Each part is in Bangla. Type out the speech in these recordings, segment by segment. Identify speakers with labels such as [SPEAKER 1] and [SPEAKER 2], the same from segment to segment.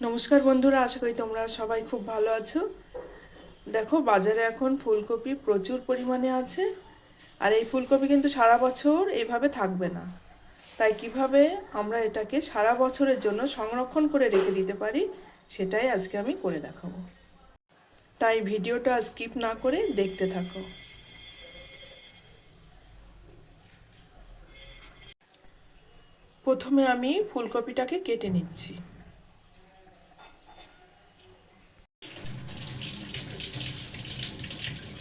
[SPEAKER 1] নমস্কার বন্ধুরা, আশা করি তোমরা সবাই খুব ভালো আছো। দেখো, বাজারে এখন ফুলকপি প্রচুর পরিমাণে আছে, আর এই ফুলকপি কিন্তু সারা বছর এইভাবে থাকবে না। তাই কীভাবে আমরা এটাকে সারা বছরের জন্য সংরক্ষণ করে রেখে দিতে পারি, সেটাই আজকে আমি করে দেখাবো। তাই ভিডিওটা স্কিপ না করে দেখতে থাকো। প্রথমে আমি ফুলকপিটাকে কেটে নিচ্ছি।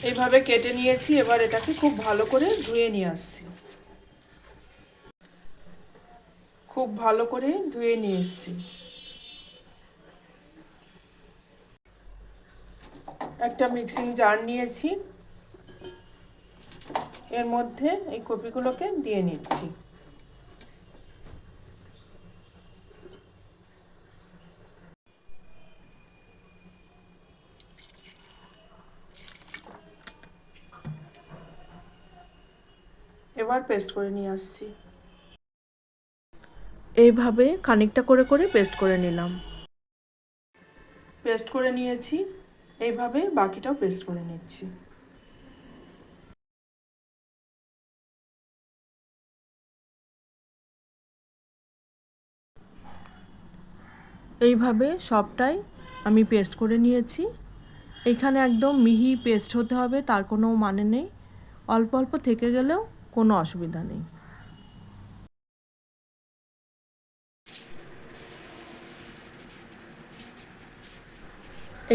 [SPEAKER 1] এইভাবে কেটে নিয়েছি, এবার এটাকে খুব ভালো করে ধুয়ে নিয়ে আসছি। খুব ভালো করে ধুয়ে নিয়ে এসছি। একটা মিক্সিং জার নিয়েছি। এর মধ্যে এই কপিগুলোকে দিয়ে নিচ্ছি। এবার পেস্ট করে নিয়ে আসছি। এইভাবে খানিকটা করে করে পেস্ট করে নিলাম। পেস্ট করে নিয়েছি এইভাবে বাকিটাও পেস্ট করে নিচ্ছি। এইভাবে সবটাই আমি পেস্ট করে নিয়েছি। এখানে একদম মিহি পেস্ট হতে হবে তার কোনো মানে নেই। অল্প অল্প থেকে গেলেও কোনো অসুবিধা নেই।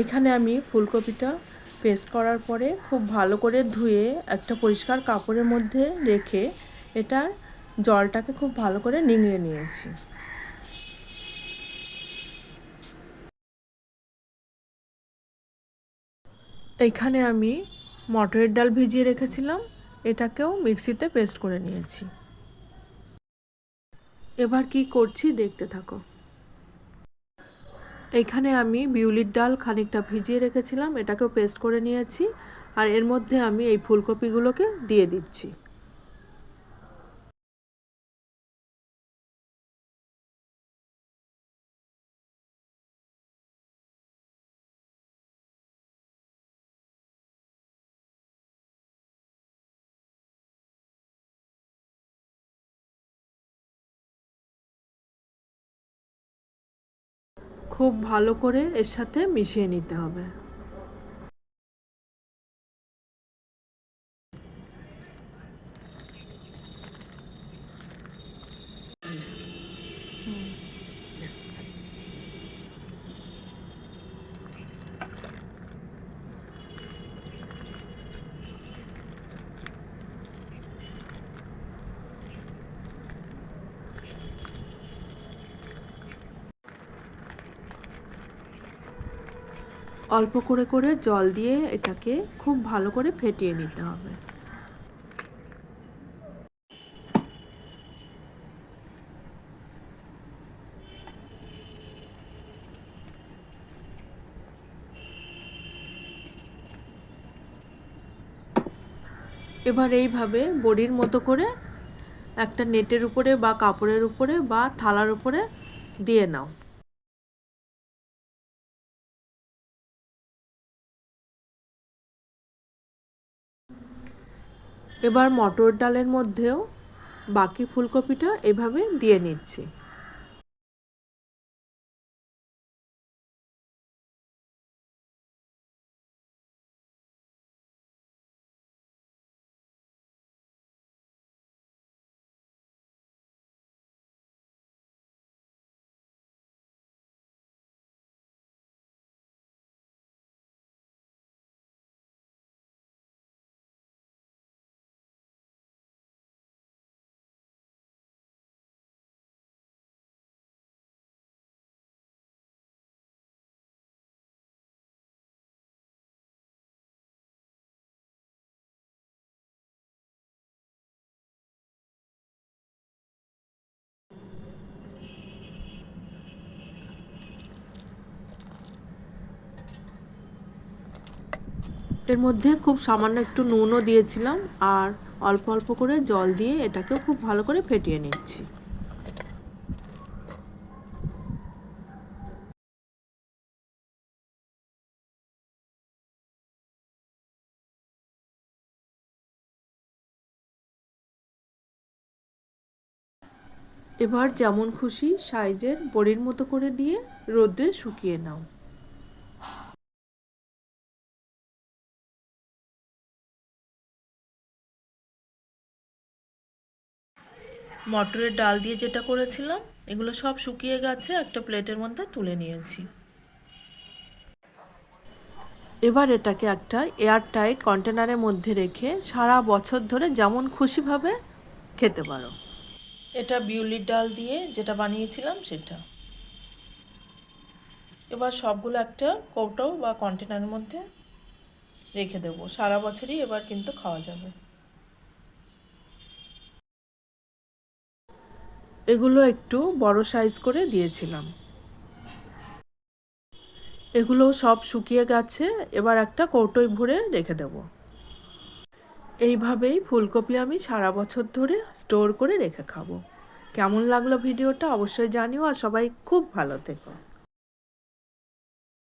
[SPEAKER 1] এখানে আমি ফুলকপিটা পেস্ট করার পরে খুব ভালো করে ধুয়ে একটা পরিষ্কার কাপড়ের মধ্যে রেখে এটা জলটাকে খুব ভালো করে নিংড়ে নিয়েছি। এখানে আমি মটরের ডাল ভিজিয়ে রেখেছিলাম। এটাকেও মিক্সিতে পেস্ট করে নিয়েছি। এবার কি করছি দেখতে থাকো। এখানে আমি বিউলির ডাল খানিকটা ভিজিয়ে রেখেছিলাম, এটাকেও পেস্ট করে নিয়েছি, আর এর মধ্যে আমি এই ফুলকপিগুলোকে দিয়ে দিচ্ছি। খুব ভালো করে এর সাথে মিশিয়ে নিতে হবে। অল্প করে করে জল দিয়ে এটাকে খুব ভালো করে ফেটিয়ে নিতে হবে। এবার এইভাবে বড়ির মতো করে একটা নেটের উপরে বা কাপড়ের উপরে বা থালার উপরে দিয়ে নাও। এবার মটর ডালের মধ্যেও বাকি ফুলকপিটা এভাবে দিয়ে নিচ্ছি। ভাতের মধ্যে খুব সামান্য একটু নুনও দিয়েছিলাম আর অল্প অল্প করে জল দিয়ে এটাকেও খুব ভালো করে ফেটিয়ে নিচ্ছি। এবার যেমন খুশি সাইজের বড়ির মতো করে দিয়ে রোদ্রে শুকিয়ে নাও। মটরের ডাল দিয়ে যেটা করেছিলাম এগুলো সব শুকিয়ে গেছে একটা প্লেটের মধ্যে তুলে নিয়েছি। এবার এটাকে একটা এয়ার টাইট কন্টেনারের মধ্যে রেখে সারা বছর ধরে যেমন খুশিভাবে খেতে পারো। এটা বিউলির ডাল দিয়ে যেটা বানিয়েছিলাম সেটা। এবার সবগুলো একটা কৌটো বা কন্টেনারের মধ্যে রেখে দেবো। সারা বছরই এবার কিন্তু খাওয়া যাবে। এগুলো একটু বড় সাইজ করে দিয়েছিলাম। এগুলো সব শুকিয়ে গেছে, এবার একটা কৌটোয় ভরে রেখে দেব। এইভাবেই ফুলকপি আমি সারা বছর ধরে স্টোর করে রেখে খাব। কেমন লাগল ভিডিওটা অবশ্যই জানিও, আর সবাই খুব ভালো থেকো।